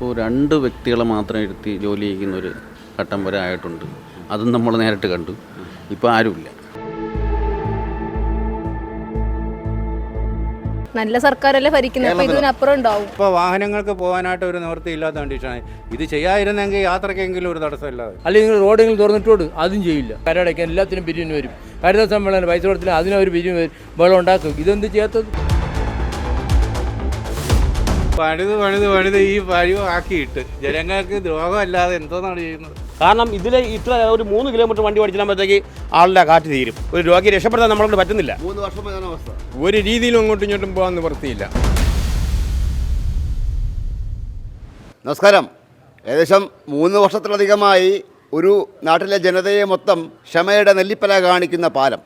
ഇപ്പോൾ രണ്ട് വ്യക്തികളെ മാത്രം ഇരുത്തി ജോലി ചെയ്യുന്ന ഒരു ഘട്ടം വരെ ആയിട്ടുണ്ട്. അതും നമ്മൾ നേരിട്ട് കണ്ടു. ഇപ്പോൾ ആരുമില്ല. നല്ല സർക്കാരല്ലേ ഭരിക്കുന്നത്? അപ്പൊ ഇതിനപ്പുറം ഉണ്ടാവും. ഇപ്പോൾ വാഹനങ്ങൾക്ക് പോകാനായിട്ട് ഒരു നിവൃത്തി ഇല്ലാത്ത കണ്ടീഷനാണ് ഇത് ചെയ്യാതിരുന്നെങ്കിൽ യാത്രക്കെങ്കിലും ഒരു തടസ്സമില്ലാതെ അല്ലെങ്കിൽ റോഡെങ്കിലും തുറന്നിട്ടോട് അതും ചെയ്യില്ല. കരടയ്ക്കാൻ എല്ലാത്തിനും പിരിവിന് വരും. ഹരിത സമ്മേളനം പൈസ കൊടുത്തില്ല അതിനവർ പിരിവിന് വരും. വെള്ളം ഉണ്ടാക്കും. ഇതെന്ത് ചെയ്യാത്തത്? പണിത് പണിത് പണിത് ഈ പഴിവ് ആക്കിയിട്ട്. ജനങ്ങൾക്ക് ദ്രോഹമല്ലാതെ എന്തോന്നാണ് ചെയ്യുന്നത്? കാരണം ഇതിൽ ഇത്ര ഒരു മൂന്ന് കിലോമീറ്റർ വണ്ടി ഓടിച്ചാകുമ്പോഴത്തേക്ക് ആളുടെ കാറ്റ് തീരും. ഒരു രോഗി രക്ഷപ്പെടുത്താൻ നമ്മളോട് പറ്റുന്നില്ല. മൂന്ന് വർഷം അവസ്ഥ. ഒരു രീതിയിലും അങ്ങോട്ടും ഇങ്ങോട്ടും പോകാൻ നിവൃത്തിയില്ല നമസ്കാരം. ഏകദേശം മൂന്ന് വർഷത്തിലധികമായി ഒരു നാട്ടിലെ ജനതയെ മൊത്തം ക്ഷമയുടെ നെല്ലിപ്പല കാണിക്കുന്ന പാലം.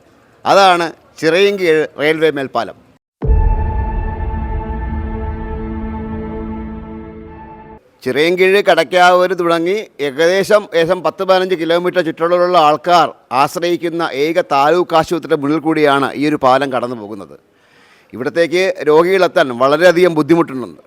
അതാണ് ചിറയൻകീഴ് റെയിൽവേ മേൽപ്പാലം. ചിറയൻകീഴ് കടക്കാവൂര് തുടങ്ങി ഏകദേശം ഏകദേശം പത്ത് പതിനഞ്ച് കിലോമീറ്റർ ചുറ്റളവിലുള്ള ആൾക്കാർ ആശ്രയിക്കുന്ന ഏക താലൂക്ക് ആശുപത്രിയുടെ മുന്നിൽ കൂടിയാണ് ഈ ഒരു പാലം കടന്നു പോകുന്നത്. ഇവിടത്തേക്ക് രോഗികളെത്താൻ വളരെയധികം ബുദ്ധിമുട്ടുണ്ടെന്ന്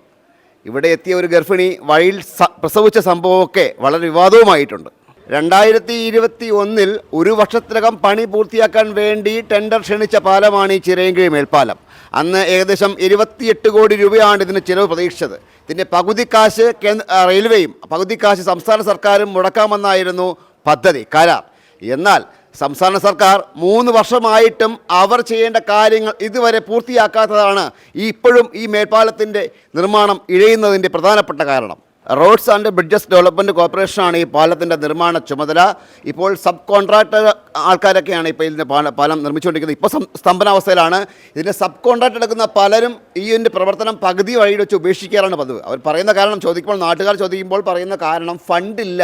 ഇവിടെ എത്തിയ ഒരു ഗർഭിണി വഴിയിൽ പ്രസവിച്ച സംഭവമൊക്കെ വളരെ വിവാദവുമായിട്ടുണ്ട്. രണ്ടായിരത്തി ഇരുപത്തി ഒന്നിൽ ഒരു വർഷത്തിനകം പണി പൂർത്തിയാക്കാൻ വേണ്ടി ടെൻഡർ ക്ഷണിച്ച പാലമാണ് ഈ ചിറയൻകിഴി മേൽപ്പാലം. അന്ന് ഏകദേശം ഇരുപത്തിയെട്ട് കോടി രൂപയാണ് ഇതിന് ചിലവ് പ്രതീക്ഷിച്ചത്. ഇതിന്റെ പകുതി കാശ് കേന്ദ്ര റെയിൽവേയും പകുതി കാശ് സംസ്ഥാന സർക്കാരും മുടക്കാമെന്നായിരുന്നു പദ്ധതി കരാർ. എന്നാൽ സംസ്ഥാന സർക്കാർ മൂന്ന് വർഷമായിട്ടും അവർ ചെയ്യേണ്ട കാര്യങ്ങൾ ഇതുവരെ പൂർത്തിയാക്കാത്തതാണ് ഇപ്പോഴും ഈ മേൽപ്പാലത്തിന്റെ നിർമ്മാണം ഇഴയുന്നതിന്റെ പ്രധാനപ്പെട്ട കാരണം. റോഡ്സ് ആൻഡ് ബ്രിഡ്ജസ് ഡെവലപ്മെന്റ് കോർപ്പറേഷനാണ് ഈ പാലത്തിന്റെ നിർമ്മാണ ചുമതല. ഇപ്പോൾ സബ് കോൺട്രാക്ടർ ആൾക്കാരൊക്കെയാണ് ഇപ്പോൾ ഇതിന്റെ പാലം നിർമ്മിച്ചുകൊണ്ടിരിക്കുന്നത്. ഇപ്പോൾ സ്തംഭനാവസ്ഥയിലാണ്. ഇതിന്റെ സബ് കോൺട്രാക്ട് എടുക്കുന്ന പലരും ഈ ഇതിന്റെ പ്രവർത്തനം പകുതി വഴി വെച്ച് ഉപേക്ഷിക്കാറാണ് പതിവ്. അവർ പറയുന്ന കാരണം ചോദിക്കുമ്പോൾ നാട്ടുകാർ ചോദിക്കുമ്പോൾ പറയുന്ന കാരണം ഫണ്ടില്ല.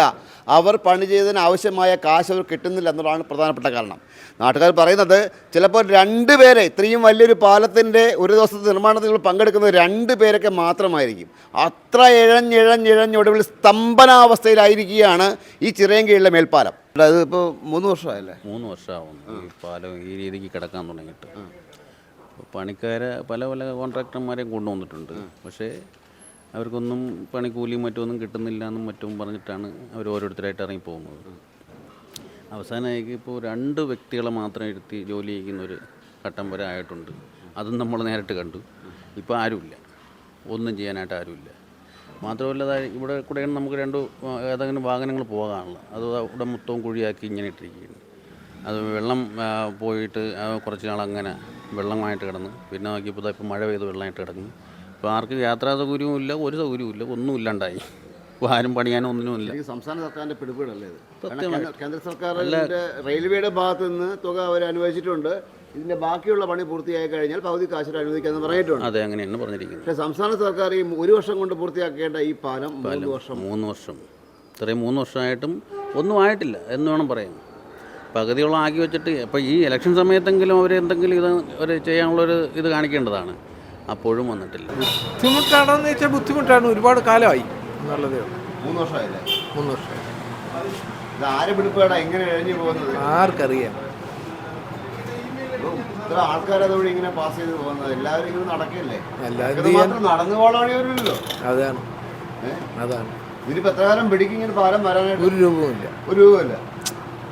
അവർ പണി ചെയ്തതിന് ആവശ്യമായ കാശ് അവർ കിട്ടുന്നില്ല എന്നുള്ളതാണ് പ്രധാനപ്പെട്ട കാരണം. നാട്ടുകാർ പറയുന്നത് ചിലപ്പോൾ രണ്ട് പേരെ ഇത്രയും വലിയൊരു പാലത്തിന്റെ ഒരു ദിവസത്തെ നിർമ്മാണത്തിൽ പങ്കെടുക്കുന്നത് രണ്ട് പേരൊക്കെ മാത്രമായിരിക്കും. അത്ര ഇഴഞ്ഞിഴഞ്ഞിഴഞ്ഞ് ഒടുവിൽ സ്തംഭനാവസ്ഥയിലായിരിക്കുകയാണ് ഈ ചിറയൻകീഴിലെ മേൽപ്പാലം. അതായത് ഇപ്പോൾ മൂന്ന് വർഷമായല്ലേ? മൂന്ന് വർഷമാവുന്നു. ഈ പാലം ഈ രീതിക്ക് കിടക്കാൻ തുടങ്ങിയിട്ട്. പണിക്കാരെ പല പല കോൺട്രാക്ടർമാരെയും കൊണ്ടുവന്നിട്ടുണ്ട്. പക്ഷേ അവർക്കൊന്നും പണിക്കൂലിയും മറ്റൊന്നും കിട്ടുന്നില്ല എന്നും മറ്റും പറഞ്ഞിട്ടാണ് അവർ ഓരോരുത്തരായിട്ട് ഇറങ്ങിപ്പോകുന്നത്. പോകുന്നത് അവസാനമായിട്ട് ഇപ്പോൾ രണ്ട് വ്യക്തികളെ മാത്രം ഇരുത്തി ജോലി ചെയ്യുന്ന ഒരു ഘട്ടം വരെ ആയിട്ടുണ്ട്. അതും നമ്മൾ നേരിട്ട് കണ്ടു. ഇപ്പോൾ ആരുമില്ല. ഒന്നും ചെയ്യാനായിട്ട് ആരുമില്ല. മാത്രമല്ല ഇവിടെ കൂടെയാണ് നമുക്ക് രണ്ട് ഏതെങ്കിലും വാഹനങ്ങൾ പോകാനുള്ളത്. അത് ഇവിടെ മൊത്തവും കുഴിയാക്കി ഇങ്ങനെ ഇട്ടിരിക്കുകയാണ്. അത് വെള്ളം പോയിട്ട് കുറച്ച് നാൾ അങ്ങനെ വെള്ളമായിട്ട് കിടന്ന്. പിന്നെ നോക്കിയപ്പോൾ ഇപ്പോൾ മഴ പെയ്ത് വെള്ളമായിട്ട് കിടക്കുന്നു. ഇപ്പോൾ ആർക്കും യാത്രാ സൗകര്യവും ഇല്ല ഒരു സൗകര്യവും ഇല്ല ഒന്നും ഇല്ലാണ്ടായി. ഇപ്പോൾ ആരും പണിയാനോ ഒന്നിനും ഇല്ല. സംസ്ഥാന സർക്കാരിന്റെ പിടിപെടല്ലേ ഇത്? കേന്ദ്ര- സർക്കാരിന്റെ റെയിൽവേയുടെ ഭാഗത്ത് നിന്ന് തുക അവർ അനുവദിച്ചിട്ടുണ്ട്. ഇതിന്റെ ബാക്കിയുള്ള പണി പൂർത്തിയായി കഴിഞ്ഞാൽ പകുതി കാശിൽ അനുവദിക്കാന്ന് പറഞ്ഞിട്ടുണ്ട്. അതെ അങ്ങനെയാണ് പറഞ്ഞിരിക്കുന്നത്. പക്ഷേ സംസ്ഥാന സർക്കാർ ഈ ഒരു വർഷം കൊണ്ട് പൂർത്തിയാക്കേണ്ട ഈ പാലം മൂന്ന് വർഷം. മൂന്ന് വർഷം. ഇത്രയും മൂന്ന് വർഷമായിട്ടും ഒന്നും ആയിട്ടില്ല എന്ന് വേണം പറയാൻ. പകുതിയോളം ആക്കി വെച്ചിട്ട് ഇപ്പോൾ ഈ ഇലക്ഷൻ സമയത്തെങ്കിലും അവർ എന്തെങ്കിലും ഇത് ഒരു ചെയ്യാനുള്ളൊരു ഇത് കാണിക്കേണ്ടതാണ്. അപ്പോഴും വന്നിട്ടില്ല. ബുദ്ധിമുട്ടാണെന്ന് വെച്ചാൽ ബുദ്ധിമുട്ടാണ്. ഒരുപാട് കാലമായി. എന്നുള്ളതേ മൂന്ന് വർഷമായില്ലേ? മൂന്ന് വർഷം ഇത് ആര് പിടിപ്പേടാ എങ്ങനെ എഴഞ്ഞു പോകുന്നത്? ആർക്കറിയാം. ഇത്ര ഇങ്ങനെ പാസ് ചെയ്ത് പോകുന്നത്. എല്ലാവരും ഇങ്ങനെ നടക്കല്ലേ? നടന്നു അതാണ്. അതാണ്. ഇതിനിപ്പോ എത്ര കാലം പിടിക്കും ഇങ്ങനെ പാലം വരാനായിട്ട്? ഒരു രൂപവുമില്ല. ഒരു രൂപമില്ല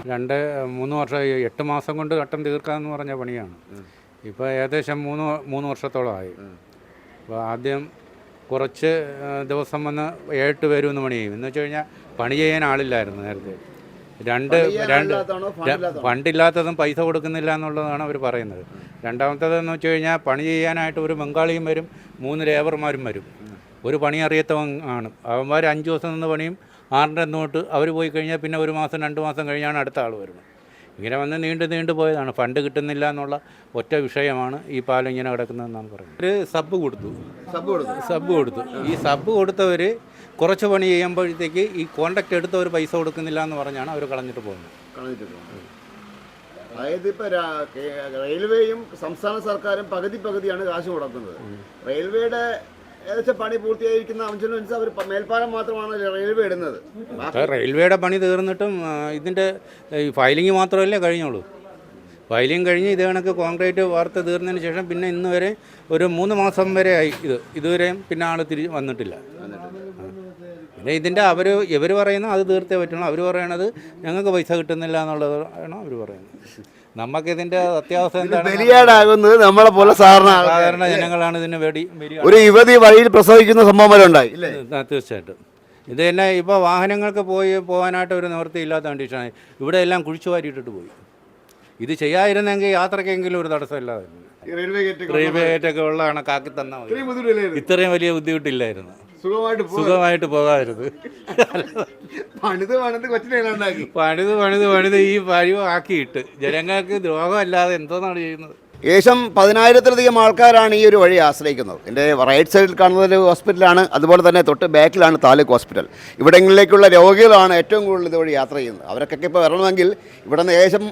രണ്ട് മൂന്ന് വർഷം എട്ട് മാസം കൊണ്ട് ഘട്ടം തീർക്കാമെന്ന് പറഞ്ഞ പണിയാണ്. ഇപ്പോൾ ഏകദേശം മൂന്ന് മൂന്ന് വർഷത്തോളമായി. അപ്പോൾ ആദ്യം കുറച്ച് ദിവസം വന്ന് ഏട്ട് പേര് ഒന്ന് പണി ചെയ്യും. എന്ന് വെച്ച് കഴിഞ്ഞാൽ പണി ചെയ്യാൻ ആളില്ലായിരുന്നു നേരത്തെ. രണ്ട് രണ്ട്? ഫണ്ടില്ലാത്തതും പൈസ കൊടുക്കുന്നില്ല എന്നുള്ളതാണ് അവർ പറയുന്നത്. രണ്ടാമത്തേതെന്ന് വെച്ച് കഴിഞ്ഞാൽ പണി ചെയ്യാനായിട്ട് ഒരു ബംഗാളിയും വരും മൂന്ന് ലേബർമാരും വരും. ഒരു പണി അറിയത്തവൻ ആണ്. അവന്മാർ അഞ്ച് ദിവസം നിന്ന് പണിയും ആറിന്റെ നോട്ട് അവർ പോയി കഴിഞ്ഞാൽ പിന്നെ ഒരു മാസം രണ്ട് മാസം കഴിഞ്ഞാണ് അടുത്ത ആൾ വരുന്നത്. ഇങ്ങനെ വന്ന് നീണ്ടു നീണ്ടു പോയതാണ്. ഫണ്ട് കിട്ടുന്നില്ല എന്നുള്ള ഒറ്റ വിഷയമാണ് ഈ പാലം ഇങ്ങനെ കിടക്കുന്നതെന്നാണ് പറയുന്നത്. ഒരു സബ് കൊടുത്തു. സബ് കൊടുത്തു. സബ് കൊടുത്തു. ഈ സബ് കൊടുത്തവർ കുറച്ച് പണി ചെയ്യുമ്പോഴത്തേക്ക് ഈ കോണ്ടാക്ട് എടുത്തവർ പൈസ കൊടുക്കുന്നില്ല എന്ന് പറഞ്ഞാണ് അവർ കളഞ്ഞിട്ട് പോകുന്നത്. കളഞ്ഞിട്ട്. അതായത് ഇപ്പൊ റെയിൽവേയും സംസ്ഥാന സർക്കാരും പകുതി പകുതിയാണ് കാശ് കൊടുക്കുന്നത് റെയിൽവേയുടെ ഏകദേശം പണി പൂർത്തിയായിരിക്കുന്ന അംശമനുസരിച്ച് അവർ മേൽപ്പാലം മാത്രമാണ് റെയിൽവേ ഇടുന്നത്. റെയിൽവേയുടെ പണി തീർന്നിട്ടും ഇതിന്റെ ഈ ഫയലിംഗ് മാത്രമല്ലേ കഴിഞ്ഞുള്ളൂ ഫയലിംഗ് കഴിഞ്ഞ് ഇത് കണക്ക് കോൺക്രീറ്റ് വാർത്ത തീർന്നതിന് ശേഷം പിന്നെ ഇന്ന് വരെ ഒരു മൂന്ന് മാസം വരെ ആയി. ഇത് ഇതുവരെയും പിന്നെ ആൾ തിരി വന്നിട്ടില്ല. പിന്നെ ഇതിന്റെ അവർ ഇവർ പറയുന്നത് അത് തീർത്തേ പറ്റുള്ളൂ. അവർ പറയണത് ഞങ്ങൾക്ക് പൈസ കിട്ടുന്നില്ല എന്നുള്ളതാണ് അവർ പറയുന്നത്. നമുക്കിതിന്റെ അത്യാവസ്ഥ എന്താണ്? ബലിയാടാകുന്നത് നമ്മളെ പോലെ സാധാരണ സാധാരണ ജനങ്ങളാണ് ഇതിന് വേടി വരി ഒരു യുവതി വഴിയിൽ പ്രസവിക്കുന്ന സംഭവം വരെ ഉണ്ടായി. തീർച്ചയായിട്ടും. ഇത് തന്നെ ഇപ്പോൾ വാഹനങ്ങൾക്ക് പോയി പോകാനായിട്ട് ഒരു നിവൃത്തി ഇല്ലാത്ത കണ്ടീഷനാണ് ഇവിടെ എല്ലാം കുഴിച്ചു വാരിയിട്ടിട്ട് പോയി. ഇത് ചെയ്യാതിരുന്നെങ്കിൽ യാത്രക്കെങ്കിലും ഒരു തടസ്സമില്ലാതെ റെയിൽവേ ഗേറ്റ് ഒക്കെ ഉള്ള കണക്കാക്കി തന്നാൽ മതി. ഇത്രയും വലിയ ബുദ്ധിമുട്ടില്ലായിരുന്നു. സുഖമായിട്ട് സുഖമായിട്ട് പോകാമായിരുന്നു. പണിത് പണിത് കൊച്ചിനെ ഉണ്ടാക്കി. പണിത് പണിത് പണിത് ഈ പരിവ് ആക്കിയിട്ട് ജനങ്ങൾക്ക് ദ്രോഹമല്ലാതെ എന്തോന്നാണ് ചെയ്യുന്നത്? ഏകദേശം പതിനായിരത്തിലധികം ആൾക്കാരാണ് ഈ ഒരു വഴി ആശ്രയിക്കുന്നത്. എന്റെ റൈറ്റ് സൈഡിൽ കാണുന്നത് ഒരു ഹോസ്പിറ്റലാണ് അതുപോലെ തന്നെ തൊട്ട് ബാക്കിലാണ് താലൂക്ക് ഹോസ്പിറ്റൽ ഇവിടങ്ങളിലേക്കുള്ള രോഗികളാണ് ഏറ്റവും കൂടുതൽ ഇതുവഴി യാത്ര ചെയ്യുന്നത്. അവർക്കൊക്കെ ഇപ്പോൾ വരണമെങ്കിൽ ഇവിടെ നിന്ന് ഏകദേശം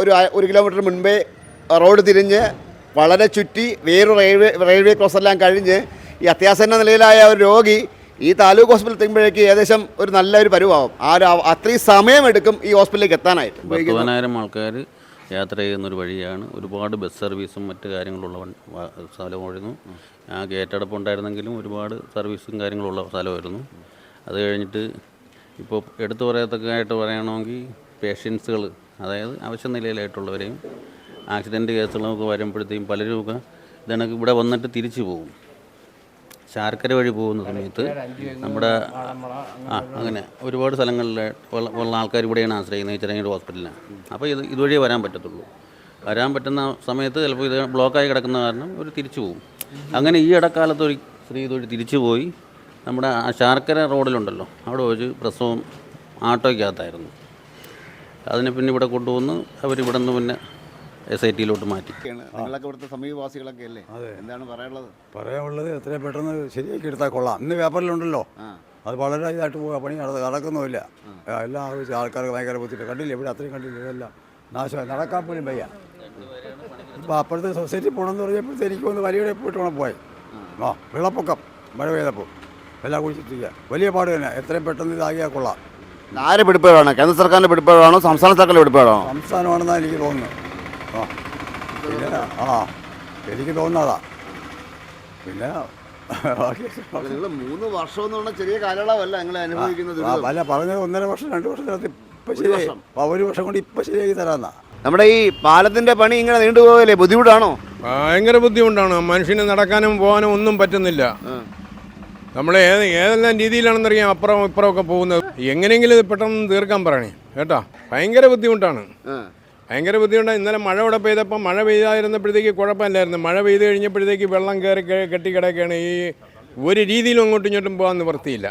ഒരു ഒരു കിലോമീറ്റർ മുൻപേ റോഡ് തിരിഞ്ഞ് വളരെ ചുറ്റി വേറൊരു റെയിൽവേ റെയിൽവേ ക്രോസെല്ലാം കഴിഞ്ഞ് ഈ അത്യാസന്ന നിലയിലായ ഒരു രോഗി ഈ താലൂക്ക് ഹോസ്പിറ്റലിൽ എത്തുമ്പോഴേക്ക് ഏകദേശം ഒരു നല്ലൊരു പരുവാകും ആ ഒരു അത്രയും സമയമെടുക്കും ഈ ഹോസ്പിറ്റലിലേക്ക് എത്താനായിട്ട്. പതിനായിരം ആൾക്കാർ യാത്ര ചെയ്യുന്നൊരു വഴിയാണ്. ഒരുപാട് ബസ് സർവീസും മറ്റു കാര്യങ്ങളുള്ള സ്ഥലമായിരുന്നു. ആ ഗേറ്റടപ്പ് ഉണ്ടായിരുന്നെങ്കിലും ഒരുപാട് സർവീസും കാര്യങ്ങളുള്ള സ്ഥലമായിരുന്നു. അത് കഴിഞ്ഞിട്ട് ഇപ്പോൾ എടുത്തു പറയത്തക്കായിട്ട് പറയണമെങ്കിൽ പേഷ്യൻസുകൾ അതായത് അവശ്യ നിലയിലായിട്ടുള്ളവരെയും ആക്സിഡന്റ് കേസുകളൊക്കെ വരുമ്പോഴത്തേക്കും പലരുമൊക്കെ ഇതണക്ക് ഇവിടെ വന്നിട്ട് തിരിച്ചു പോകും. ശാർക്കര വഴി പോകുന്ന സമയത്ത് നമ്മുടെ ആ അങ്ങനെ ഒരുപാട് സ്ഥലങ്ങളിൽ ഉള്ള ആൾക്കാർ ഇവിടെയാണ് ആശ്രയിക്കുന്നത് ഈ ചെറിയ ഹോസ്പിറ്റലിലാണ് അപ്പോൾ ഇത് ഇതുവഴിയേ വരാൻ പറ്റത്തുള്ളൂ. വരാൻ പറ്റുന്ന സമയത്ത് ചിലപ്പോൾ ഇത് ബ്ലോക്കായി കിടക്കുന്ന കാരണം ഒരു തിരിച്ചു പോകും. അങ്ങനെ ഈ ഇടക്കാലത്ത് ഒരു സ്ത്രീ ഇതുവഴി തിരിച്ചു പോയി. നമ്മുടെ ശാർക്കര റോഡിലുണ്ടല്ലോ അവിടെ ഒരു പ്രസവം ആട്ടോയ്ക്കകത്തായിരുന്നു. അതിനെ പിന്നെ ഇവിടെ കൊണ്ടുവന്ന് അവരിവിടെ നിന്ന് പിന്നെ എസ് ഐ ടിയിലോട്ട് മാറ്റി. നിങ്ങളൊക്കെ ഇവിടുത്തെ സമീപവാസികളൊക്കെ അല്ലേ? എന്താണ് പറയാനുള്ളത്? പറയാനുള്ളത് എത്രയും പെട്ടെന്ന് ശരിയാക്കി എടുത്താൽ കൊള്ളാം. ഇന്ന് പേപ്പറിലുണ്ടല്ലോ. അത് വളരെ ഇതായിട്ട് പോകുക പണി നട നടക്കുന്നുമില്ല. എല്ലാം ആവശ്യം ആൾക്കാർക്ക് ഭയങ്കര ബുദ്ധിമുട്ട്. കണ്ടില്ല? ഇവിടെ അത്രയും കണ്ടില്ല? ഇതെല്ലാം നാശമായി. നടക്കാൻ പോലും വയ്യ. ഇപ്പോൾ അപ്പുറത്തെ സൊസൈറ്റി പോകണമെന്ന് പറഞ്ഞപ്പോഴത്തെ എനിക്ക് ഒന്ന് വലിയ പോയിട്ട് വേണം പോയി. ആ. വെള്ളപ്പൊക്കം മഴ പെയ്തപ്പോൾ എല്ലാം കുടിച്ചിട്ടില്ല വലിയ പാട് തന്നെ. എത്രയും പെട്ടെന്ന് ഇതാകിയാൽ കൊള്ളാം. ആരെ പിടിപ്പേടാണ് കേന്ദ്ര സർക്കാരിന്റെ പിടിപ്പേടാണോ സംസ്ഥാന സർക്കാരിന്റെ പിടിപ്പേടാണോ സംസ്ഥാനമാണെന്നാണ് എനിക്ക് തോന്നുന്നത്. ആ. പിന്നെ ആ. എനിക്ക് തോന്നുന്നതാ. പിന്നെ നിങ്ങൾ മൂന്ന് വർഷം എന്ന് പറഞ്ഞാൽ ചെറിയ കാലയളവല്ല നിങ്ങൾ അനുഭവിക്കുന്നത് അല്ല പറഞ്ഞത് ഒന്നര വർഷം രണ്ട് വർഷത്തിനകത്ത് ഇപ്പം ശരിയായി. ഒരു വർഷം കൊണ്ട് ഇപ്പം ശരിയാക്കി തരാന്നാ. നമ്മുടെ ഈ പാലത്തിന്റെ പണി ഇങ്ങനെ നീണ്ടുപോകല്ലേ ബുദ്ധിമുട്ടാണോ? ഭയങ്കര ബുദ്ധിമുട്ടാണ്. മനുഷ്യന് നടക്കാനും പോകാനും ഒന്നും പറ്റുന്നില്ല. നമ്മൾ ഏത് ഏതെല്ലാം രീതിയിലാണെന്നറിയാം. അപ്പുറം ഇപ്പുറമൊക്കെ പോകുന്നത്. എങ്ങനെയെങ്കിലും ഇത് പെട്ടെന്ന് തീർക്കാൻ പറയണേ. കേട്ടോ? ഭയങ്കര ബുദ്ധിമുട്ടാണ്. ഭയങ്കര ബുദ്ധിമുട്ടാണ് ഇന്നലെ മഴ ഇവിടെ പെയ്തപ്പോൾ മഴ പെയ്തായിരുന്നപ്പോഴത്തേക്ക് കുഴപ്പമില്ലായിരുന്നു. മഴ പെയ്ത് കഴിഞ്ഞപ്പോഴത്തേക്ക് വെള്ളം കയറി കെട്ടി കെട്ടിക്കിടക്കുകയാണ്. ഈ ഒരു രീതിയിലും അങ്ങോട്ടും ഇങ്ങോട്ടും പോകാൻ നിവൃത്തിയില്ല.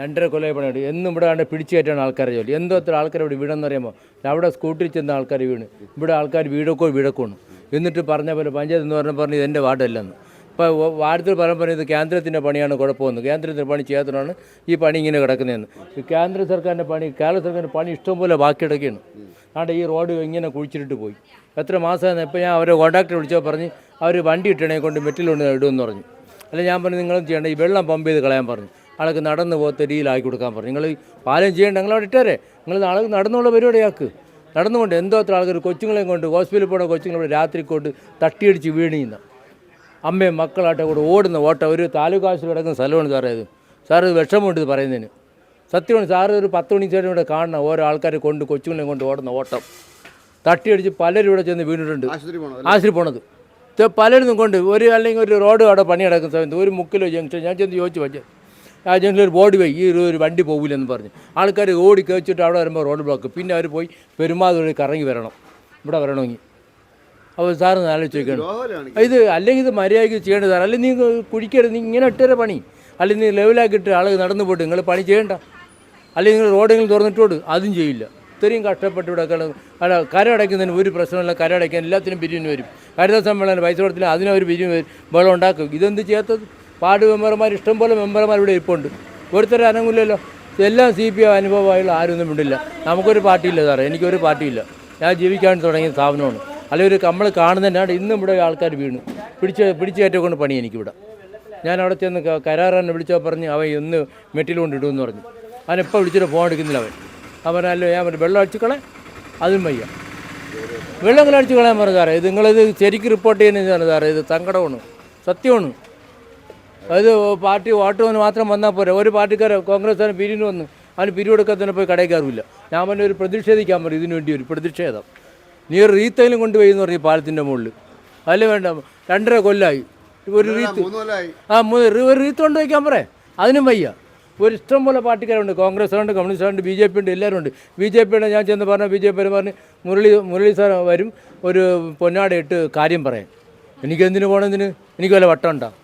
രണ്ടര കൊല്ലം പണിയുണ്ട്. എന്നും ഇവിടെ ആണ്ട് പിടിച്ചു കയറ്റാണ് ആൾക്കാരെ ജോലി. എന്തോ എത്ര ആൾക്കാർ ഇവിടെ വീടെന്ന് പറയുമ്പോൾ അവിടെ സ്കൂട്ടിൽ ചെന്ന ആൾക്കാർ വീണ്. ഇവിടെ ആൾക്കാർ വീടൊക്കെ വീടൊക്കെയാണ് എന്നിട്ട് പറഞ്ഞ പോലെ പഞ്ചായത്ത് എന്ന് പറഞ്ഞ പറഞ്ഞ് ഇതെന്റെ വാർഡല്ലെന്ന്. ഇപ്പോൾ വാർഡിൽ പറയാൻ പറഞ്ഞത് കേന്ദ്രത്തിന്റെ പണിയാണ് കുഴപ്പമെന്ന്. കേന്ദ്രത്തിന്റെ പണി ചെയ്യാത്തതാണ് ഈ പണി ഇങ്ങനെ കിടക്കുന്നതെന്ന്. കേന്ദ്ര സർക്കാരിന്റെ പണി കേരള സർക്കാരിന്റെ പണി ഇഷ്ടംപോലെ ബാക്കി ആണ്ട് ഈ റോഡ് ഇങ്ങനെ കുഴിച്ചിട്ട് പോയി. എത്ര മാസമായിരുന്നു ഇപ്പോൾ ഞാൻ അവരെ കോൺട്രാക്ടർ വിളിച്ചോ പറഞ്ഞ് അവർ വണ്ടി ഇട്ടണേ കൊണ്ട് മെറ്റിലുണ്ട് ഇടുമെന്ന് പറഞ്ഞു. അല്ല ഞാൻ പറഞ്ഞു നിങ്ങളും ചെയ്യേണ്ട ഈ വെള്ളം പമ്പ് ചെയ്ത് കളയാൻ പറഞ്ഞു. ആൾക്ക് നടന്ന് പോകത്ത രീതിയിലാക്കി കൊടുക്കാൻ പറഞ്ഞു. നിങ്ങൾ പാലം ചെയ്യേണ്ട നിങ്ങൾ അവിടെ ഇട്ടേരെ. നിങ്ങൾ നാളെ നടന്നുള്ള പരിപാടിയാക്ക് നടന്നുകൊണ്ട് എന്തോ അത്ര ആൾക്കാർ കൊച്ചുങ്ങളെയും കൊണ്ട് ഹോസ്പിറ്റലിൽ പോണ കൊച്ചുങ്ങളെ രാത്രി കൊണ്ട് തട്ടിയടിച്ച് വീണിയുന്ന അമ്മയും മക്കളായിട്ട് കൂടെ ഓടുന്ന ഓട്ടം ഒരു താലൂക്ക് ആശുപത്രി കിടക്കുന്ന സ്ഥലമാണ് സാറേ ഇത് സാർ ഇത് വിഷമമുണ്ട് ഇത് പറയുന്നതിന്. സത്യമാണ് സാറ് ഒരു പത്ത് മണിച്ചേരം ഇവിടെ കാണണം. ഓരോ ആൾക്കാരെ കൊണ്ട് കൊച്ചുങ്ങളെ കൊണ്ട് ഓടുന്ന ഓട്ടം. തട്ടിയടിച്ച് പലരും ഇവിടെ ചെന്ന് വീണിട്ടുണ്ട്. ആശുപത്രി പോണത്. പലരും കൊണ്ട് ഒരു അല്ലെങ്കിൽ ഒരു റോഡ് അവിടെ പണി നടക്കുന്ന സമയത്ത് ഒരു മുക്കിലോ ജംഗ്ഷൻ ഞാൻ ചെന്ന് ചോദിച്ചു പറ്റേ. ആ ജംഗ്ഷനിൽ ഒരു ബോർഡ് പോയി ഈ ഒരു വണ്ടി പോകില്ലെന്ന് പറഞ്ഞ്. ആൾക്കാർ ഓടി കഴിച്ചിട്ട് അവിടെ വരുമ്പോൾ റോഡ് ബ്ലോക്ക് പിന്നെ അവർ പോയി പെരുമാതുവഴി കറങ്ങി വരണം. ഇവിടെ വരണമെങ്കിൽ അപ്പോൾ സാറ് ആലോചിച്ച് നോക്കണം ഇത് അല്ലെങ്കിൽ ഇത് മര്യാദയ്ക്ക് ചെയ്യേണ്ടത് സാർ അല്ലെങ്കിൽ നീ കുഴിക്കരുത് നീ ഇങ്ങനെ ഇട്ടേരെ പണി. അല്ലെങ്കിൽ നീ ലെവലാക്കിയിട്ട് ആൾ നടന്നു പോയിട്ട് നിങ്ങൾ പണി ചെയ്യണ്ട. അല്ലെങ്കിൽ റോഡെങ്കിലും തുറന്നിട്ടോട് അതും ചെയ്യില്ല. ഇത്രയും കഷ്ടപ്പെട്ട് ഇവിടെ അല്ല കര അടയ്ക്കുന്നതിന് ഒരു പ്രശ്നമില്ല കര അടയ്ക്കാൻ എല്ലാത്തിനും പിരിവിന് വരും. ഹരിത സമ്മേളനം പൈസ കൊടുത്തില്ല അതിനവർ പിരിവിന് വരും. വെള്ളം ഉണ്ടാക്കും. ഇതെന്ത് ചെയ്യാത്തത്? പാർട്ടി മെമ്പർമാർ ഇഷ്ടംപോലെ മെമ്പർമാർ ഇവിടെ ഇരിപ്പുണ്ട് ഒരുത്തരം അനങ്ങില്ലല്ലോ എല്ലാം സി പി ഐ അനുഭവമായുള്ള ആരൊന്നും ഉണ്ടില്ല നമുക്കൊരു പാർട്ടിയില്ല സാറേ. എനിക്കൊരു പാർട്ടിയില്ല. ഞാൻ ജീവിക്കാൻ തുടങ്ങിയ സ്ഥാപനമാണ്. അല്ലെങ്കിൽ ഒരു നമ്മൾ കാണുന്നതിനാണ് ഇന്നും ഇവിടെ ആൾക്കാർ വീണു. പിടിച്ച് പിടിച്ച് കയറ്റക്കൊണ്ട് പണി എനിക്കിവിടെ. ഞാൻ അവിടെ ചെന്ന് കരാറെന്നെ വിളിച്ചാൽ വിളിച്ചോ പറഞ്ഞ് അവ ഇന്ന് മെറ്റിൽ കൊണ്ടിടുമെന്ന് പറഞ്ഞു. അവനെപ്പോൾ വിളിച്ചിട്ട് ഫോൺ എടുക്കുന്നില്ല അവൻ. അവനല്ലോ ഞാൻ പറഞ്ഞു വെള്ളം അടിച്ചു അതും വയ്യ. വെള്ളം ഇങ്ങനെ അടിച്ചു കളയാൻ പറഞ്ഞു സാറേ? ഇത് നിങ്ങളിത് ശരിക്കും റിപ്പോർട്ട് ചെയ്യുന്നതാണ് സാറേ. ഇത് സങ്കടമാണ്. സത്യമാണ്. അത് പാർട്ടി വോട്ട് വന്ന് മാത്രം വന്നാൽ പോരെ. ഒരു പാർട്ടിക്കാരെ കോൺഗ്രസ്സുകാരൻ പിരിവിന് വന്ന് അവന് പിരിവെടുക്കാൻ തന്നെ പോയി കടയിൽ കയറില്ല ഞാൻ പറഞ്ഞ ഒരു പ്രതിഷേധിക്കാൻ പറയും. ഇതിനു വേണ്ടി ഒരു പ്രതിഷേധം. നീ ഒരു റീത്തയിലും കൊണ്ടുപോയി എന്ന് പറഞ്ഞു പാലത്തിന്റെ മുകളിൽ അല്ല വേണ്ട. രണ്ടര കൊല്ലായി. ഒരു റീത്ത് ആ മൂന്ന് ഒരു റീത്ത് കൊണ്ടുപോയിക്കാൻ പറയാം അതിനും വയ്യ. ഒരു ഇഷ്ടം പോലെ പാർട്ടിക്കാരുണ്ട്. കോൺഗ്രസ് ഉണ്ട് കമ്മ്യൂണിസ്റ്റ് ഉണ്ട് ബി ജെ പി ഉണ്ട് എല്ലാവരും ഉണ്ട് ബി ജെ പിയുടെ ഞാൻ ചെന്ന് പറഞ്ഞ ബി ജെ പി പറഞ്ഞ് മുരളി മുരളി സാർ വരും ഒരു പൊന്നാട ഇട്ട് കാര്യം പറയാം എനിക്കെന്തിനു പോകണമെന്തിന് എനിക്ക് വല്ല വട്ടം ഉണ്ടാകും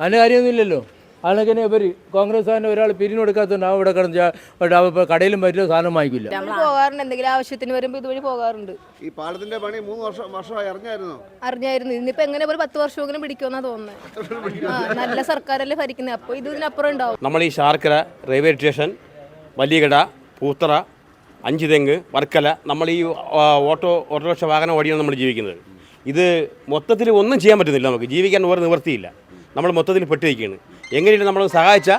അതിന് കാര്യമൊന്നുമില്ലല്ലോ. അതിനൊക്കെ ഇവർ കോൺഗ്രസ്സുകാരനെ ഒരാൾ പിരിഞ്ഞെടുക്കാത്തതുകൊണ്ട് ആ ഇവിടെ കിടന്ന് കടയിലും പറ്റില്ല സാധനം വാങ്ങിക്കില്ല. നമ്മൾ പോകാറുണ്ട് എന്തെങ്കിലും ആവശ്യത്തിന് വരുമ്പോൾ ഇതുവഴി പോകാറുണ്ട്. ഈ പാലത്തിന്റെ പണി മൂന്ന് വർഷം വർഷമായി അറിഞ്ഞായിരുന്നു? അറിഞ്ഞായിരുന്നു. ഇന്നിപ്പോ എങ്ങനെ ഒരു പത്ത് വർഷമെങ്കിലും പിടിക്കുമെന്നാ തോന്നുന്നത് നല്ല സർക്കാരല്ലേ ഭരിക്കുന്നത് അപ്പോൾ ഇത് ഇതിനപ്പുറം ഉണ്ടാവും. നമ്മൾ ഈ ശാർക്കര റെയിൽവേ സ്റ്റേഷൻ വലിയകട പൂത്തറ അഞ്ചുതെങ്ങ് വർക്കല നമ്മൾ ഈ ഓട്ടോ ഓട്ടോറിക്ഷ വാഹനം ഓടിയാണ് നമ്മൾ ജീവിക്കുന്നത്. ഇത് മൊത്തത്തിൽ ഒന്നും ചെയ്യാൻ പറ്റുന്നില്ല നമുക്ക്. ജീവിക്കാൻ ഒരു നിവൃത്തിയില്ല. നമ്മൾ മൊത്തത്തിൽ പെട്ടിരിക്കുകയാണ് എങ്ങനെയും നമ്മൾ സഹായിച്ച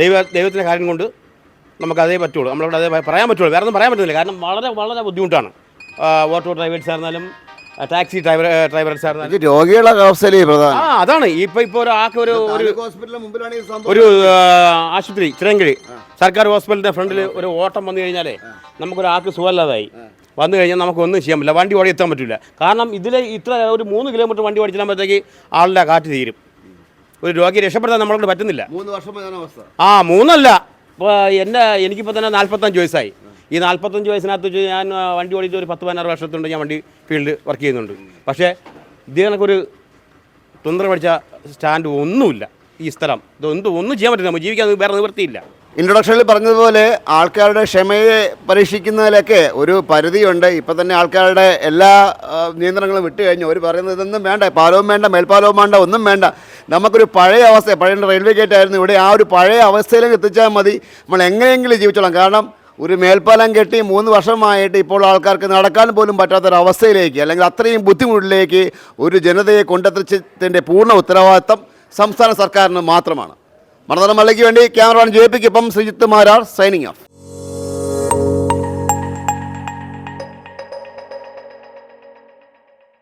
ദൈവ ദൈവത്തിന്റെ കാര്യം കൊണ്ട് നമുക്ക് അതേ പറ്റുള്ളൂ. നമ്മളവിടെ അതേ പറയാൻ പറ്റുള്ളൂ. വേറെ ഒന്നും പറയാൻ പറ്റുന്നില്ല കാരണം വളരെ വളരെ ബുദ്ധിമുട്ടാണ്. ഓട്ടോ ഡ്രൈവേഴ്സ് ആയിരുന്നാലും ടാക്സി ഡ്രൈവർ ഡ്രൈവേഴ്സ് ആയിരുന്നാലും. രോഗികളെ രോഗികളുടെ അവസ്ഥയിലേ പ്രധാനം? ആ അതാണ്. ഇപ്പോൾ ഇപ്പോൾ ഒരാൾക്ക് ഒരു ഒരു ഹോസ്പിറ്റലിന് മുമ്പിലാണ് ഈ സംഭവം ഒരു ആശുപത്രി ചിറങ്കഴി സർക്കാർ ഹോസ്പിറ്റലിന്റെ ഫ്രണ്ടിൽ ഒരു ഓട്ടം വന്നു കഴിഞ്ഞാലേ നമുക്കൊരാൾക്ക് സുഖമില്ലാതായി. വന്നു കഴിഞ്ഞാൽ നമുക്കൊന്നും ചെയ്യാൻ പറ്റില്ല. വണ്ടി ഓടി എത്താൻ പറ്റില്ല. കാരണം ഇതിൽ ഇത്ര ഒരു മൂന്ന് കിലോമീറ്റർ വണ്ടി ഓടിച്ചാൽ ആളുടെ കാറ്റ് തീരും. ഒരു രോഗിയെ രക്ഷപ്പെടുത്താൻ നമ്മളോട് പറ്റുന്നില്ല. മൂന്ന് ആ മൂന്നല്ല. ഇപ്പോൾ എന്റെ എനിക്കിപ്പോൾ തന്നെ നാൽപ്പത്തഞ്ച് വയസ്സായി. ഈ നാൽപ്പത്തഞ്ച് വയസ്സിനകത്ത് വെച്ച് ഞാൻ വണ്ടി ഓടിച്ച് ഒരു പത്ത് പതിനാറ് വർഷത്തുണ്ട് ഞാൻ വണ്ടി ഫീൽഡ് വർക്ക് ചെയ്യുന്നുണ്ട്. പക്ഷേ ഇതേ കണക്കൊരു തൊന്തര പഠിച്ച സ്റ്റാൻഡ് ഒന്നുമില്ല. ഈ സ്ഥലം. ഇതൊന്നും ഒന്നും ചെയ്യാൻ പറ്റില്ല. നമുക്ക് ജീവിക്കാൻ വേറെ നിവൃത്തിയില്ല. ഇൻട്രൊഡക്ഷനിൽ പറഞ്ഞതുപോലെ ആൾക്കാരുടെ ക്ഷമയെ പരീക്ഷിക്കുന്നതിലൊക്കെ ഒരു പരിധിയുണ്ട്. ഇപ്പം തന്നെ ആൾക്കാരുടെ എല്ലാ നിയന്ത്രണങ്ങളും വിട്ടു കഴിഞ്ഞു അവർ പറയുന്നത് ഇതൊന്നും വേണ്ട. പാലവും വേണ്ട മേൽപ്പാലവും വേണ്ട ഒന്നും വേണ്ട. നമുക്കൊരു പഴയ അവസ്ഥ പഴയ റെയിൽവേ ഗേറ്റ് ആയിരുന്നു. ഇവിടെ ആ ഒരു പഴയ അവസ്ഥയിലേക്ക് എത്തിച്ചാൽ മതി. നമ്മൾ എങ്ങനെയെങ്കിലും ജീവിച്ചോളാം. കാരണം ഒരു മേൽപ്പാലം കെട്ടി മൂന്ന് വർഷമായിട്ട് ഇപ്പോൾ ആൾക്കാർക്ക് നടക്കാൻ പോലും പറ്റാത്തൊരവസ്ഥയിലേക്ക് അല്ലെങ്കിൽ അത്രയും ബുദ്ധിമുട്ടിലേക്ക് ഒരു ജനതയെ കൊണ്ടെത്തിച്ചതിന്റെ പൂർണ ഉത്തരവാദിത്തം സംസ്ഥാന സർക്കാരിന് മാത്രമാണ്. മണതല മല്ലയ്ക്ക് വേണ്ടി ക്യാമറമാൻ ജെ പിക്കൊപ്പം ശ്രീജിത്ത് മാരാർ സൈനിങ് ഓഫ്